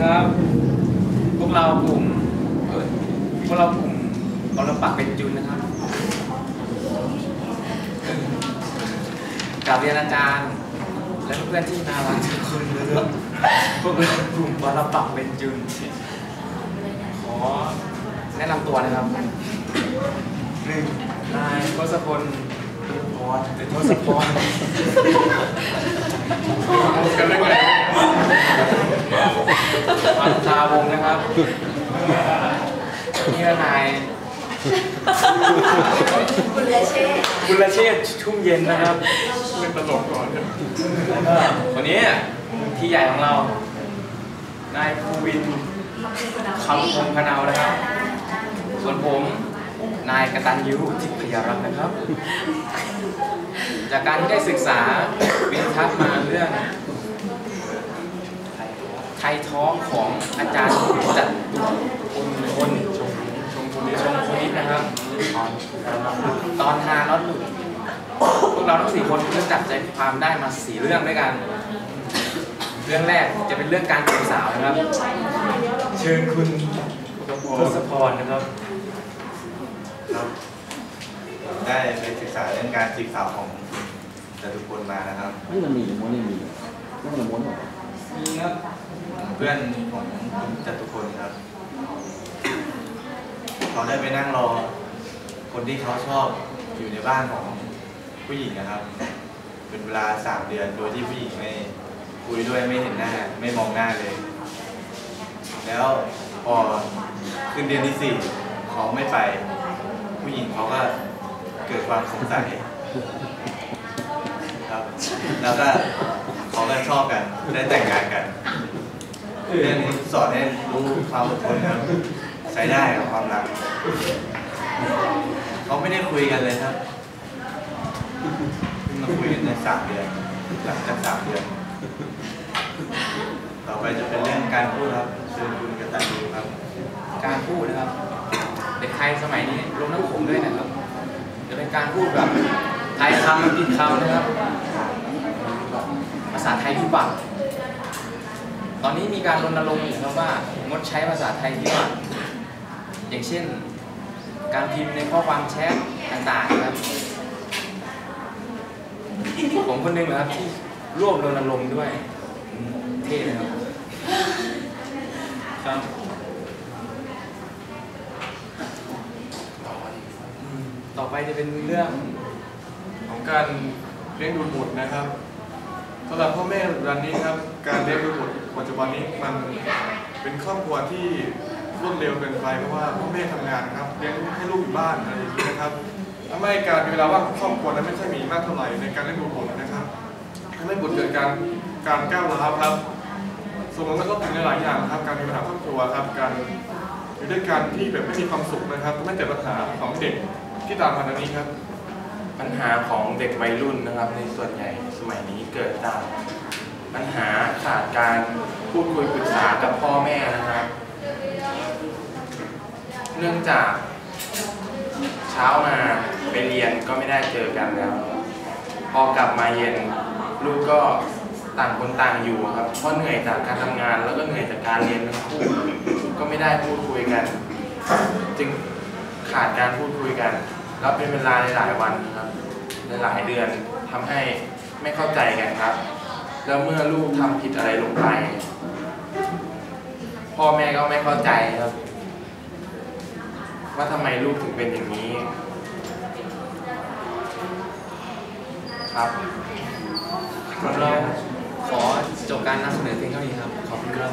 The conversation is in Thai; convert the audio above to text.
ครับ พวกเรากลุ่มเออพวกเรากลุ่มอรปักเป็นจุนนะครับกราบเรียนอาจารย์ และเพื่อนที่น่ารักทุกคนนะครับพวกเรากลุ่มอรปักเป็นจุน ขอแนะนำตัวนะครับหนึ่งนายทศพล พรหรือทศพรกันได้ไงวันทาวงนะครับนี่นายคุณเลเช่บุรเชษชุ่มเย็นนะครับเล่นตลกก่อนแล้วก็คนนี้ที่ใหญ่ของเรา นายภูวินคำคงพนาวนะครับ ส่วนผม นายกตัญญูทิพยรักษ์นะครับ จากการที่ได้ศึกษาวิทัศน์มาเรื่องไทยท้องของอาจารย์จัตุพลคนชมชมพูชมพูนิดนะครับ ตอนฮาน็อตหลุดพวกเราทั้งสี่คนก็จับใจความได้มาสี่เรื่องด้วยกัน เรื่องแรกจะเป็นเรื่องการจีบสาวนะครับ เชิญคุณทศพรนะครับ ครับ ได้ไปศึกษาเรื่องการจีบสาวของจตุพลมานะครับ นี่มันมีหรือม้วนไม่มีนี่มันม้วนหรอมีครับ เพื่อนของคุณจตุพลครับ เขาได้ไปนั่งรอ คนที่เขาชอบอยู่ในบ้านของผู้หญิงนะครับ เป็นเวลาสามเดือนโดยที่ผู้หญิงไม่คุยด้วยไม่เห็นหน้า ไม่มองหน้าเลย แล้วพอขึ้นเดือนที่สี่เขาไม่ไป ผู้หญิงเขาก็เกิดความสงสัยครับ แล้วก็เขาก็ชอบกันได้แต่งงานกันเรื่องนี้สอนให้รู้ความอดทนครับใช้ได้กับความรักเขาไม่ได้คุยกันเลยครับเพิ่งมาคุยกันในสามเดือนหลังจากสามเดือน ต่อไปจะเป็นเรื่องการพูดครับเชิญคุณกระตันยูครับ การพูดนะครับ ทยสมัยนี้รวมทั้งผมด้วยนะครับจะเป็นการพูดแบบไทยคำมันผิดคำนะครับ ภาษาไทยที่บัตรตอนนี้มีการรณรงค์อยู่นะครับว่างดใช้ภาษาไทยที่บัตรอย่างเช่น การพิมพ์ในข้อความแชทต่างๆนะครับผมคนหนึงนะครับที่ร่วมรณรงค์ด้วย เท่เลยครับครับ ต่อไปจะเป็นเรื่องของการเลี้ยงดูบุตรนะครับสำหรับพ่อแม่รันนี้ครับ การเลี้ยงดูบุตรปัจจุบันนี้มันเป็นครอบครัวที่รวดเร็วเกินไปเพราะว่าพ่อแม่ทำงานครับเลี้ยงให้ลูกอยู่บ้านอะไรอย่างนี้นะครับทำให้การมีเวลาว่างของครอบครัวนั้นไม่ค่อยมีมากเท่าไหร่ในการเลี้ยงดูบุตรนะครับทำให้บุตรเกิดการการก้าวร้าวครับส่งผลกระทบถึงหลายอย่างครับ การมีปัญหาครอบครัวครับการอยู่ด้วยกันที่แบบไม่มีความสุขนะครับไม่เกิดปัญหาของเด็ก ที่ตามมาดังนี้ครับ ปัญหาของเด็กวัยรุ่นนะครับ ในส่วนใหญ่สมัยนี้เกิดจากปัญหาขาดการพูดคุยปรึกษากับพ่อแม่นะครับ เนื่องจากเช้ามาไปเรียนก็ไม่ได้เจอกันแล้ว พอกลับมาเย็นลูกก็ต่างคนต่างอยู่ครับเพราะเหนื่อยจากการทำงานแล้วก็เหนื่อยจากการเรียนทั้งคู่ก็ไม่ได้พูดคุยกัน จึงขาดการพูดคุยกัน แล้วเป็นเวลาหลายวันครับ หลายเดือนทำให้ไม่เข้าใจกันครับ แล้วเมื่อลูกทำผิดอะไรลงไป พ่อแม่ก็ไม่เข้าใจครับ ว่าทำไมลูกถึงเป็นอย่างนี้ ครับเราขอจบการนำเสนอเพียงเท่านี้ครับ ขอบคุณครับ